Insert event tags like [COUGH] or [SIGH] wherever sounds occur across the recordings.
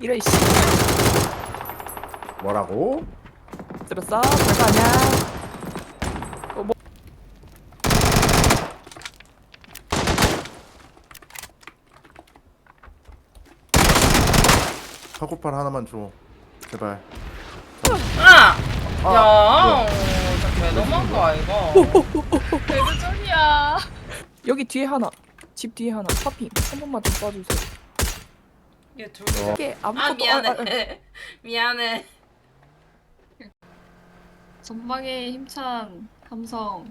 이런 씨 뭐라고? 들었어? 별거 아니야 어, 뭐 카고팔 하나만 줘. 제발. 아! 아, 야, 저개 너무한 거 아이가? 대부전이야. 여기 뒤에 하나 집 뒤에 하나 파핑 한 번만 더 쏴주세요 얘 둘. 어. 이게 아무것도 아 아, 아, 미안해. [LAUGHS] 미안해. 전방에 힘찬 감성.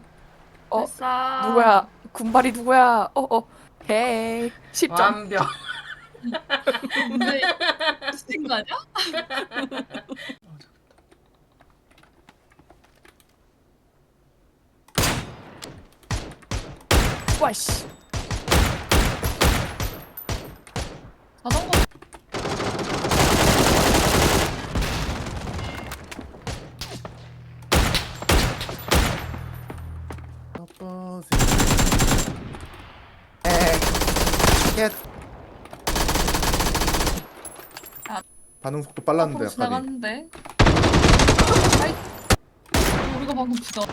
어, 발사. 누구야 군발이 누구야 어 어 헤이 10점 완벽. 근데 미친 거 아니야? 와 씨 자전거 캣. 아. 반응 속도 빨랐는데 앞으로 약간이. 지나갔는데. 아이. 우리가 방금 지나.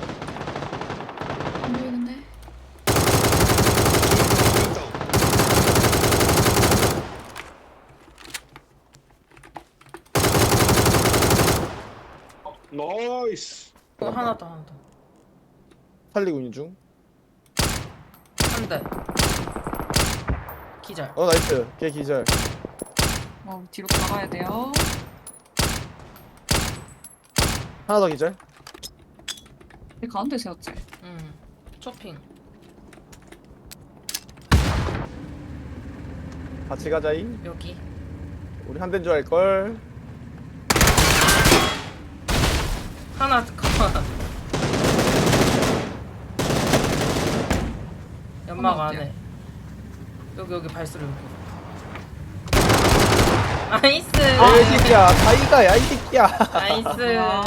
안 보이는데. 나이스. 어, 하나 더, 하나 더. 살리고 있는 중. 한 대. 기절. 어 나이스. 걔 기절. 어 뒤로 가봐야 돼요. 하나 더 기절. 내 가운데 세웠지. 응. 쇼핑. 같이 가자이. 여기. 우리 한 대인 줄 알걸. 하나 [LAUGHS] 더. 연막 하나 안에. 여기 여기 발소리 여기. 나이스. 야, 이 새끼야. 다이가 야, 이 새끼야. 나이스. 와.